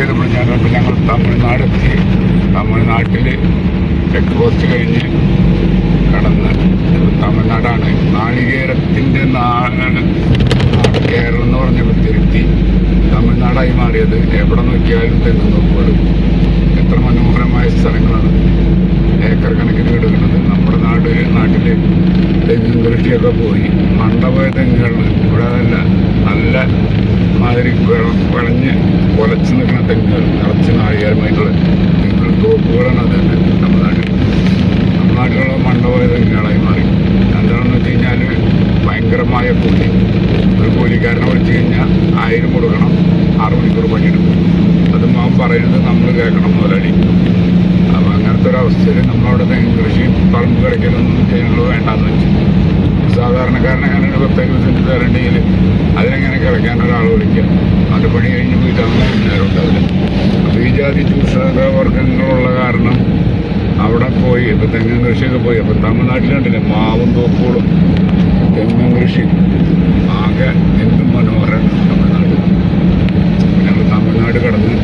ചെയ്തപ്പോൾ ഞാൻ ഞങ്ങൾ തമിഴ്നാടെത്തി. തമിഴ്നാട്ടിൽ ചെക്ക് പോസ്റ്റ് കഴിഞ്ഞ് കടന്ന്. തമിഴ്നാടാണ്. നാളികേരത്തിന്റെ കേരളം എന്ന് പറഞ്ഞപ്പോൾ തിരുത്തി. തമിഴ്നാടായി മാറിയത്. എവിടെ നോക്കിയാലും തെങ്ങ് നോക്കുകൾ എത്ര മനോഹരമായ സ്ഥലങ്ങളാണ്. ഏക്കർ കണക്കിന് വീടുകളുണ്ട് നമ്മുടെ നാട് നാട്ടിലെ തെങ്ങും കൃഷിയൊക്കെ പോയി മണ്ടപോയ തെങ്ങുകൾ ഇവിടെ അതല്ല. നല്ല മാതിരി വിള- വിളഞ്ഞ് കൊലച്ച് നിൽക്കുന്ന തെങ്ങുകൾ നിറച്ച് നാളികേരമായിട്ടുള്ള തെങ്ങുകൾ തോപ്പുകളാണ് അത് നമ്മുടെ നാട്ടിൽ. നമ്മുടെ നാട്ടിലുള്ള മണ്ടപോയ തെങ്ങുകളായി മാറി. എന്താണെന്ന് വെച്ച് കഴിഞ്ഞാൽ ഭയങ്കരമായ കൂലി. ഒരു കൂലിക്കാരനെ വിളിച്ചു കഴിഞ്ഞാൽ ആയിരം കൊടുക്കണം ആറ് മണിക്കൂർ പണിയെടുക്കും. അതും അവൻ പറയുന്നത് നമ്മൾ കേൾക്കണം മുതലാളി. അവസ്ഥയിൽ നമ്മളവിടെ തെങ്ങ് കൃഷി പറമ്പ് കിടക്കലൊന്നും ചെയ്യുള്ളൂ വേണ്ടാന്ന് വെച്ചു. സാധാരണക്കാരനെ അങ്ങനെ പത്ത് സെന്റ് തരണ്ടെങ്കിൽ അതിനെങ്ങനെ കിളയ്ക്കാൻ ഒരാൾ വിളിക്കുക? അത് പണി കഴിഞ്ഞ് പോയിട്ട് അവന് നേരം അപ്പോൾ ഈ ജാതി ചൂഷക വർഗങ്ങളുള്ള കാരണം അവിടെ പോയി. ഇപ്പോൾ തെങ്ങും കൃഷിയൊക്കെ പോയി. അപ്പോൾ തമിഴ്നാട്ടിലുണ്ടല്ലേ? മാവും തോപ്പുകളും തെങ്ങും കൃഷി. ആകെ എന്തും മനോഹരം തമിഴ്നാട് ഞങ്ങൾ തമിഴ്നാട് കടന്ന്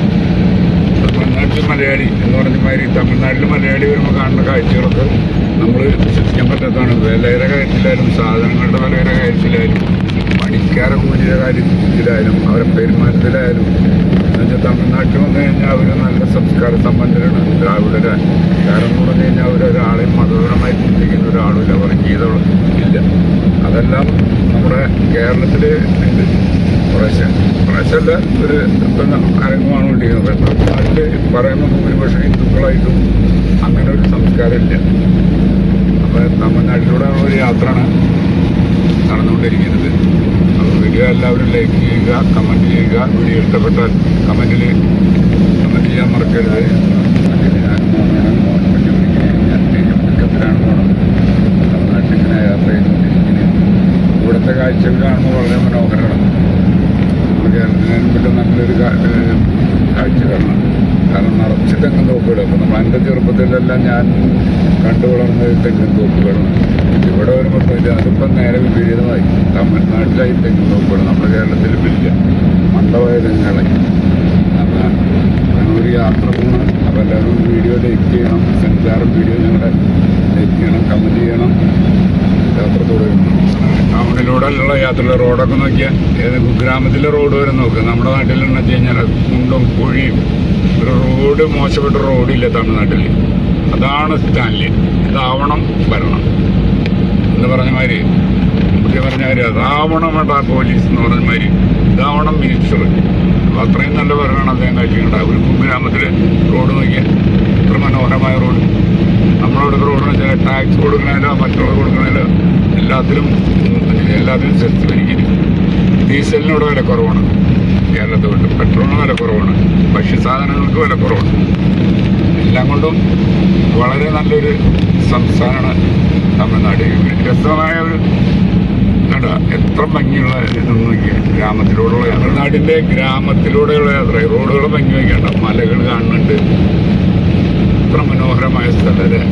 തമിഴ്നാട്ടിൽ മലയാളി എന്ന് പറഞ്ഞ മാതിരി തമിഴ്നാട്ടിൽ മലയാളി വരുമ്പോൾ കാണുന്ന കാഴ്ചകളൊക്കെ നമ്മൾ വിശ്വസിക്കാൻ പറ്റാത്തതാണ് വിലയുടെ കാര്യത്തിലായാലും സാധനങ്ങളുടെ വിലയുടെ കാര്യത്തിലായാലും പണിക്കാരെ കൂലിയുടെ കാര്യത്തിലായാലും അവരെ പെരുമാറ്റത്തിലായാലും. എന്നുവെച്ചാൽ തമിഴ്നാട്ടിൽ വന്നു കഴിഞ്ഞാൽ അവർ നല്ല സംസ്കാര സമ്പന്നരാണ്. ദ്രാവിഡരാണ് കാരണം എന്ന് പറഞ്ഞു കഴിഞ്ഞാൽ അവരൊരാളെയും മതപരമായി ചിന്തിക്കുന്ന ഒരാളുമില്ല വർഗീയതകളും ഇല്ല. അതെല്ലാം നമ്മുടെ കേരളത്തിൽ ഉണ്ട്. പ്രശ്നമല്ല ഒരു ഇപ്പം അരങ്ങുമാണ് കൊണ്ടിരിക്കുന്നത് നാട്ടിൽ പറയുമ്പോൾ ഭൂരിപക്ഷം ഹിന്ദുക്കളായിട്ടും അങ്ങനെ ഒരു സംസ്കാരമില്ല അപ്പം തമിഴ്നാട്ടിലൂടെ ഒരു യാത്രയാണ് നടന്നുകൊണ്ടിരിക്കുന്നത്. അപ്പോൾ വീഡിയോ എല്ലാവരും ലൈക്ക് ചെയ്യുക കമന്റ് ചെയ്യുക. വീഡിയോ ഇഷ്ടപ്പെട്ടാൽ കമന്റിൽ കമന്റ് ചെയ്യാൻ മറക്കരുത്. ഇവിടുത്തെ കാഴ്ചകൾ കാണുമ്പോൾ വളരെ മനോഹരമാണ്. കേരളത്തിനും പറ്റും നല്ലൊരു കാഴ്ച കാണണം കാരണം നിറച്ച് തെങ്ങും തോപ്പുകൾ അപ്പം നമ്മൾ എന്റെ ചെറുപ്പത്തിലെല്ലാം ഞാൻ കണ്ടു വളർന്ന തെങ്ങും തോപ്പുകളാണ്. ഇവിടെ വരുമ്പോൾ ഇത് അതിപ്പം നേരെ വിപരീതമായി. തമിഴ്നാട്ടിലായി തെങ്ങും തോപ്പുകൾ നമ്മുടെ കേരളത്തിൽ ഇല്ല. തെങ്ങുകളായി അപ്പം ഒരു യാത്ര പോകണം അപ്പോൾ എല്ലാവരും വീഡിയോ ലൈക്ക് ചെയ്യണം. സെൻസാറും വീഡിയോ ഞങ്ങളുടെ ലൈക്ക് ചെയ്യണം കമന്റ് ചെയ്യണം. യാത്ര തുടരുന്നു യാത്രയിലെ റോഡൊക്കെ നോക്കിയാൽ ഏത് ഗ്രാമത്തിലെ റോഡ് വരെ നോക്കുക നമ്മുടെ നാട്ടിലെന്ന് വെച്ച് കഴിഞ്ഞാൽ കുണ്ടും കുഴിയും ഒരു റോഡ് മോശപ്പെട്ട റോഡില്ല തമിഴ്നാട്ടിൽ. അതാണ് സ്റ്റാൻലി. ഇതാവണം വരണം. എന്ന് പറഞ്ഞ മാതിരി. മുഖ്യ പറഞ്ഞ മാതിരി അതാവണം വേണ്ട പോലീസ് എന്ന് പറഞ്ഞ മാതിരി. ഇതാവണം മിനിസ്റ്റർ. അപ്പോൾ അത്രയും നല്ല ഭരണമാണ് അദ്ദേഹം കഴിക്കേണ്ട ഒരു കുഗ്രാമത്തിൽ റോഡ് നോക്കിയാൽ ഇത്ര മനോഹരമായ റോഡ് നമ്മളവിടെ റോഡിന് ചില ടാക്സ് കൊടുക്കണേലോ മറ്റുള്ള കൊടുക്കണേലോ എല്ലാത്തിലും ഉം, എല്ലാത്തിലും സെസ് ഭരിക്കുന്നു ഡീസലിന് ഇവിടെ വില കുറവാണ്. കേരളത്തിൽ വിട്ട് പെട്രോളിന് വില കുറവാണ്. ഭക്ഷ്യസാധനങ്ങൾക്ക് വില കുറവാണ്. എല്ലാം കൊണ്ടും വളരെ നല്ലൊരു സംസ്ഥാനമാണ് തമിഴ്നാട്. വ്യത്യസ്തമായ ഒരു കണ്ട എത്ര ഭംഗിയുള്ള ഇതെന്ന് നോക്കിയാൽ ഗ്രാമത്തിലൂടെയുള്ള തമിഴ്നാടിന്റെ ഗ്രാമത്തിലൂടെയുള്ള യാത്ര. റോഡുകൾ ഭംഗി വയ്ക്കേണ്ട മലകൾ കാണുന്നുണ്ട്. എത്ര മനോഹരമായ സ്ഥലം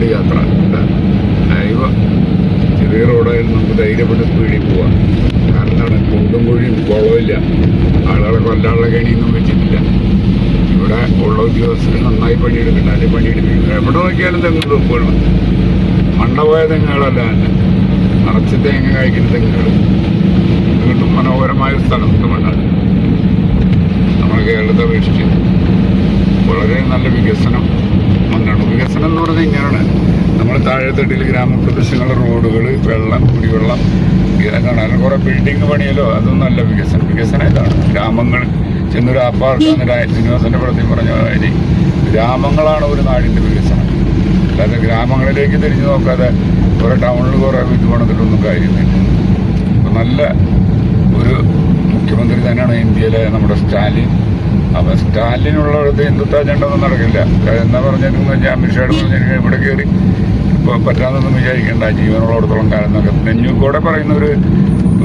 അല്ലേ യാത്ര ഇവ ചെറിയ റോഡായാലും നമുക്ക് ധൈര്യപ്പെട്ട് സ്പീഡിൽ പോവാം. കാരണം എന്താണ് കുഴിയും കുളമില്ല ആളുകളെ കൊല്ലാനുള്ള കഴിയൊന്നും വെച്ചിട്ടില്ല. ഇവിടെ ഉള്ള ഉദ്യോഗസ്ഥർ നന്നായി പണിയെടുക്കണ്ട അല്ലെങ്കിൽ പണിയെടുക്കുന്നുണ്ട്. എവിടെ നോക്കിയാലും തെങ്ങ് തോപ്പുകളും മണ്ടപോയ തെങ്ങുകളല്ല തന്നെ. നിറച്ച് തേങ്ങ കായ്ക്കുന്ന തെങ്ങുകൾ വീണ്ടും മനോഹരമായ സ്ഥലം തമിഴ്നാട് നമ്മുടെ കേരളത്തെ അപേക്ഷിച്ച് വളരെ നല്ല വികസനം വന്നാണ് വികസനം എന്ന് പറഞ്ഞാൽ ഇങ്ങനെയാണ് നമ്മൾ താഴെത്തട്ടിൽ ഗ്രാമപ്രദേശങ്ങളിലെ റോഡുകൾ വെള്ളം കുടിവെള്ളം ഇതൊക്കെയാണ് അതിന് കുറേ ബിൽഡിംഗ് പണിയല്ലോ. അതൊന്നും അല്ല വികസനം. വികസനം ഇതാണ്. ഗ്രാമങ്ങൾ ചെന്നൊരു ആപ്പാർക്കാന്ന് ശ്രീനിവാസന്റെ പടത്തിൽ പറഞ്ഞ മാതിരി ഗ്രാമങ്ങളാണ് ഒരു നാടിന്റെ വികസനം. അല്ലാതെ ഗ്രാമങ്ങളിലേക്ക് തിരിഞ്ഞു നോക്കാതെ കുറേ ടൗണിൽ കുറേ ഇത് പണിതിട്ടൊന്നും കാര്യമില്ല. അപ്പം നല്ല ഒരു മുഖ്യമന്ത്രി തന്നെയാണ് ഇന്ത്യയിലെ നമ്മുടെ സ്റ്റാലിൻ. അപ്പം സ്റ്റാലിനുള്ളിടത്ത് ഹിന്ദുത്വ അജണ്ട ഒന്നും നടക്കില്ല. എന്താ പറഞ്ഞിരിക്കുന്നത്? അമിത്ഷാ അമിത്ഷാട് പറഞ്ഞിരിക്കുന്നത്? ഇവിടെ കയറി ഇപ്പോൾ പറ്റാമെന്നൊന്നും വിചാരിക്കേണ്ട ജീവനുള്ളിടത്തോളം കാലം എന്നൊക്കെ. നെഞ്ഞുകൂടെ പറയുന്ന ഒരു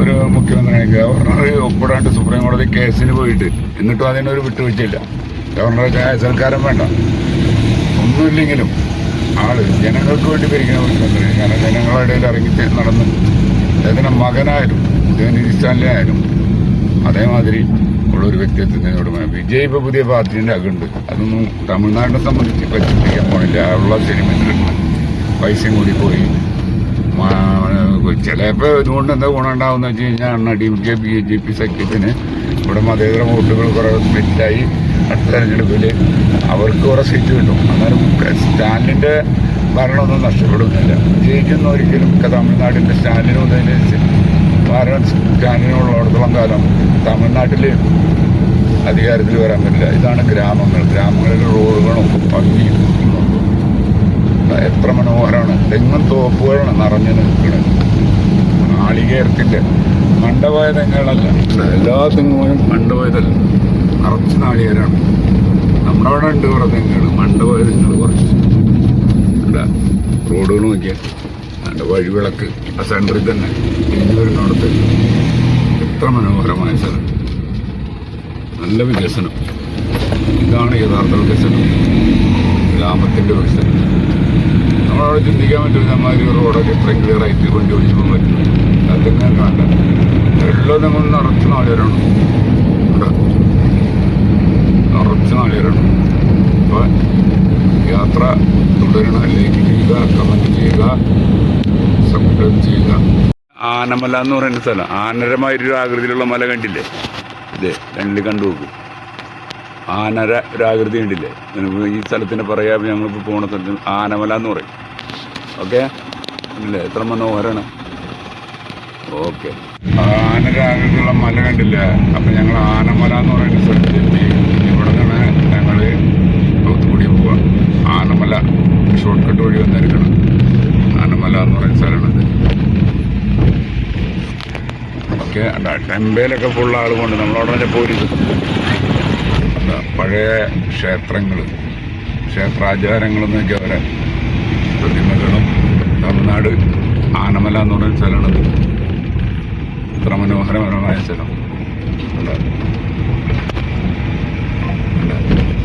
ഒരു മുഖ്യമന്ത്രിയാണ് ഗവർണർ ഒപ്പിടാണ്ട് സുപ്രീം കോടതി കേസിന് പോയിട്ട് എന്നിട്ടും അതിനൊരു വിട്ടുവീഴ്ചയില്ല. ഗവർണറെ സൽക്കാരം വേണ്ട. ഒന്നുമില്ലെങ്കിലും ആൾ ജനങ്ങൾക്ക് വേണ്ടി ഭരിക്കുന്ന മുഖ്യമന്ത്രി കാരണം ജനങ്ങളുടെ ഇടയിൽ ഇറങ്ങി നടന്ന് അദ്ദേഹത്തിന്റെ മകനായാലും ഉദയനിധി ആയാലും അതേമാതിരി ഉള്ള ഒരു വ്യക്തിത്വത്തിന് ഉടമ വിജയ് ഇപ്പോൾ പുതിയ പാർട്ടിന്റെ അകുണ്ട്. അതൊന്നും തമിഴ്നാടിനെ സംബന്ധിച്ച് പറ്റിപ്പിക്കാൻ പോണില്ല. ഉള്ള സിനിമയിലുള്ള പൈസയും കൂടി പോയി. ചിലപ്പോൾ ഇതുകൊണ്ട് എന്താ ഗുണമുണ്ടാവുന്ന വെച്ച് കഴിഞ്ഞാൽ D M K B J P സഖ്യത്തിന് ഇവിടെ മതേതര വോട്ടുകൾ കുറേ സ്പ്ലിറ്റായി അടുത്ത തെരഞ്ഞെടുപ്പിൽ അവർക്ക് കുറേ സീറ്റ് കിട്ടും. അന്നേരം സ്റ്റാലിന്റെ ഭരണമൊന്നും നഷ്ടപ്പെടുന്നില്ല. ജയിക്കുന്ന ഒരിക്കലും തമിഴ്നാടിന്റെ സ്റ്റാലിന് മുതൽ ഭരണം സ്റ്റാലിനുള്ളിടത്തോളം കാലം തമിഴ്നാട്ടിൽ അധികാരത്തിൽ വരാൻ പറ്റില്ല. ഇതാണ് ഗ്രാമങ്ങൾ. ഗ്രാമങ്ങളിലെ റോഡുകളും ഭംഗിയും. എത്ര മനോഹരമാണ് തെങ്ങും തോപ്പുകളാണ് നിറഞ്ഞു നിൽക്കുന്നത് നാളികേരത്തിന്റെ മണ്ടപോയ തെങ്ങുകളല്ല എല്ലാ തെങ്ങുകളും മണ്ടപോയതല്ല നിറച്ച് നാളികേരാണ്. നമ്മുടെ അവിടെ ഉണ്ട് കുറേ തെങ്ങുകൾ മണ്ടപോയ തെങ്ങുകൾ കുറച്ച് റോഡുകൾ നോക്കിയാൽ അതിന്റെ വഴിവിളക്ക്. ആ സെന്ററിൽ തന്നെ. തിരിഞ്ഞു വരുന്നിടത്ത് എത്ര മനോഹരമായ സ്ഥലം. നല്ല വികസനം. ഇതാണ് യഥാർത്ഥ വികസനം. ഗ്രാമത്തിന്റെ വികസനം. നമ്മളവിടെ ചിന്തിക്കാൻ പറ്റില്ല നമ്മളൊരു റോഡൊക്കെ ഇത്രയും ക്ലിയർ ആയിട്ട് വണ്ടി ഓടിച്ചു പോകാൻ പറ്റും അതൊക്കെ കണ്ട എല്ലാം നമ്മൾ നിറച്ച് നാളുകാരാണ് ഇവിടെ നിറച്ച് നാളുകാരാണ് അപ്പോൾ യാത്ര തുടരണം. ലൈക്ക് ചെയ്യുക കമന്റ് ചെയ്യുക സബ്സ്ക്രൈബ് ചെയ്യുക. ആനമല എന്ന് പറയുന്ന സ്ഥലം. ആനരമായൊരു ആകൃതിയിലുള്ള മല കണ്ടില്ലേ? ഇതേ രണ്ടിൽ കണ്ടു നോക്കും. ആനര ഒരു ആകൃതി ഉണ്ടില്ലേ നമുക്ക് ഈ സ്ഥലത്തിന് പറയാം ഞങ്ങളിപ്പോൾ പോണ സ്ഥലത്തിന് ആനമല എന്ന് പറയും. ഓക്കെ? ഇല്ലേ എത്ര മനോഹരാണ് ഓക്കെ. ആനരാഗുള്ള മല കണ്ടില്ല. അപ്പം ഞങ്ങൾ ആനമല എന്ന് പറയുന്ന സ്ഥലത്തെത്തി ഇവിടെ നിന്നാണ് ഞങ്ങൾ തൂത്തുക്കുടി പോവാം ആനമല ഷോർട്ട് കട്ട് വഴി വന്നിരിക്കണം ആനമല എന്ന് പറയുന്ന സ്ഥലമാണിത്. ഓക്കെ ടെമ്പയിലൊക്കെ ഫുൾ ആളുകൊണ്ട് കൊണ്ട് നമ്മളവിടെ തന്നെ എന്താ പഴയ ക്ഷേത്രങ്ങൾ ക്ഷേത്രാചാരങ്ങളെന്ന് വെച്ചാൽ പ്രതിമകളും തമിഴ്നാട് ആനമല എന്ന് പറയുന്ന സ്ഥലമാണ്. ഇത്ര മനോഹരമായ സ്ഥലം. ഇപ്പോൾ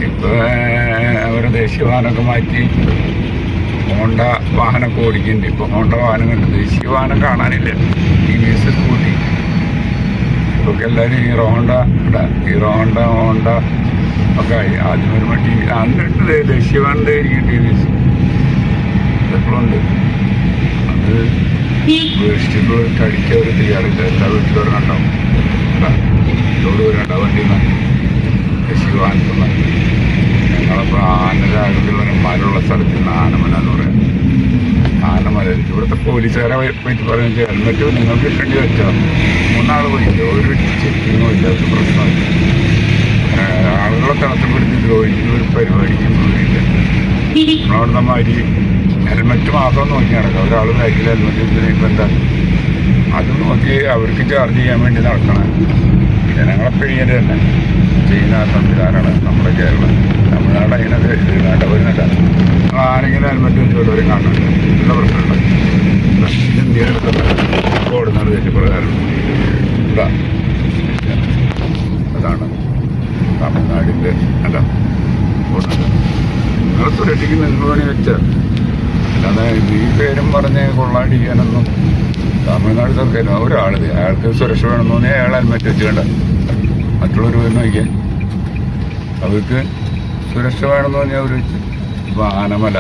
ഇപ്പൊ അവർ ദേശീയവാഹനമൊക്കെ മാറ്റി ഹോണ്ട വാഹനമൊക്കെ ഓടിക്കുന്നുണ്ട്. ഇപ്പൊ ഹോണ്ട വാഹനം കണ്ട് ദേശീയ വാഹനം കാണാനില്ല. ടി വി എസ് സ്കൂട്ടി ഇപ്പോൾ എല്ലാവരും ഹോണ്ട ഇവിടെ ഹീറോ ഹോണ്ട ഹോണ്ട ഒക്കെ ആയി. ആദ്യം വരുമ്പോൾ ടി വി അന്നിട്ട് ദേശീയ വാഹനം ടി വി എസ് എപ്പോഴുണ്ട് അത് വേസ്റ്റുകൾ കഴിക്കാൻ ഒരു തയ്യാറില്ല. എല്ലാ വീട്ടിലും ഉണ്ടാവും ലോഡ് ഒരു കണ്ടാവും വണ്ടി ദേശീയ വാഹനത്തിൽ ഞങ്ങളപ്പോൾ ആനരാഗത്തിലുള്ള മരമുള്ള സ്ഥലത്ത് നിന്ന് ആനമല എന്ന് പറയാം. ആനമല. ഇവിടുത്തെ പോലീസുകാരെ പറ്റി പറയുന്നത് ഹെൽമെറ്റ് നിങ്ങൾക്ക് ഇഷ്ടണ്ടി വെച്ചാൽ മൂന്നാൾ പോയില്ല? ഒരു ചെക്കിങ്ങോ ഇല്ല. ഒരു പ്രശ്നമില്ല ആളുകളെ തടസ്സപ്പെടുത്തി ദ്രോഹിക്കുന്ന ഒരു പരിപാടിക്കും ഇല്ല നമ്മളവിടുത്തെ മാതിരി ഹെൽമെറ്റ് മാത്രം നോക്കി നടക്കാം ഒരാൾ ബാക്കിൽ ഹെൽമെറ്റ് ഇപ്പം എന്താ? അത് നോക്കി അവർക്ക് ചാർജ് ചെയ്യാൻ വേണ്ടി നടക്കണം. ജനങ്ങളെ പിഴിയൽ തന്നെ. ചെയ്യുന്ന സംവിധാനമാണ് നമ്മുടെ കേരളം. തമിഴ്നാട് അങ്ങനെ ഇതിനായിട്ട് വരുന്നില്ല ആരെങ്കിലും ഹെൽമെറ്റ് വെച്ചുള്ളവരും കാണുന്നുണ്ട് നല്ല പ്രശ്നമുണ്ട് ഓടുന്നത് ഇതാ. അതാണ് തമിഴ്നാടിന്റെ അല്ല. ഓടുന്നത്. നിങ്ങൾ സുരക്ഷിക്കുന്ന നിങ്ങൾ വേണി വെച്ച്. അല്ലാതെ ഈ പേരും പറഞ്ഞ് കൊള്ളാടിക്കാനൊന്നും തമിഴ്നാട് സർക്കാർ ഒരാൾ അയാൾക്ക് സുരക്ഷ വേണമെന്ന് തോന്നിയാൽ അയാൾ ഹെൽമെറ്റ് വെച്ചുകൊണ്ട് മറ്റുള്ളവർ വരുന്ന നോക്കിയാൽ അവർക്ക് സുരക്ഷ വേണമെന്ന് പറഞ്ഞാൽ അവർ വെച്ച്. ഇപ്പോൾ ആനമല.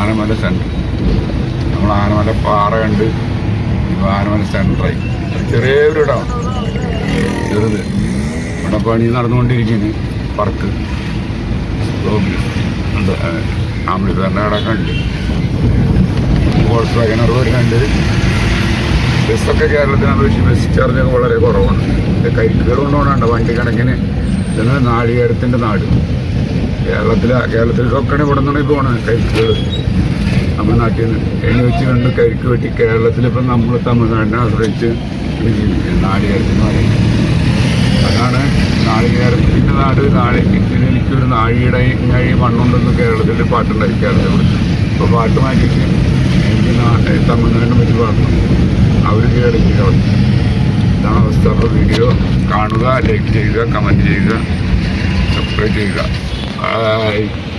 ആനമല സെന്റർ നമ്മൾ ആനമല പാറ കണ്ട് ഇപ്പോൾ ആനമല സെന്ററായി ചെറിയൊരു ഇടമാണ് ചെറുത്. ഇവിടെ പണി നടന്നുകൊണ്ടിരിക്കുന്നു. പറക്ക് ബ്ലോക്കിൽ ഉണ്ട്. തന്നെ അവിടെ കണ്ട്. വോൾസ് വാഗനർ കണ്ട്. ബസ്സൊക്കെ കേരളത്തിനെ അപേക്ഷിച്ച് ബസ് ചാർജൊക്കെ വളരെ കുറവാണ്. ഇതിന്റെ കരിക്കുകൾ കൊണ്ടുപോകണുണ്ട് വണ്ടി കണക്കിന്. ഇതാണ് നാളികേരത്തിന്റെ നാട്. കേരളത്തിലെ കേരളത്തിലൊക്കെ ഇവിടെ നിന്നാണ് പോകണത് കരിക്കുകൾ നമ്മുടെ നാട്ടിൽ നിന്ന് എണ്ണി വെച്ച് കണ്ട് കരിക്ക് വെട്ടി കേരളത്തിലിപ്പം നമ്മൾ തമിഴ്നാടിനെ ആശ്രയിച്ച് ജീവിക്കുന്നത് നാളികേരത്തിന് പറയുന്നത്. അതാണ് നാളികേരത്തിന്റെ നാട് നാളെ എനിക്കൊരു നാഴിയുടെ കഴി മണ്ണുണ്ടെന്ന് കേരളത്തിൽ പാട്ടുണ്ടായി ഇവിടെ അപ്പോൾ പാട്ട് മാറ്റിയിട്ട് എനിക്ക് നാ- തമിഴ്നാടിനെ പറ്റി പാടണം. അവർ കീഴടക്കി കളഞ്ഞു ഇതാണ് അവസ്ഥ. അപ്പോൾ വീഡിയോ കാണുക ലൈക്ക് ചെയ്യുക കമന്റ് ചെയ്യുക സബ്സ്ക്രൈബ് ചെയ്യുക.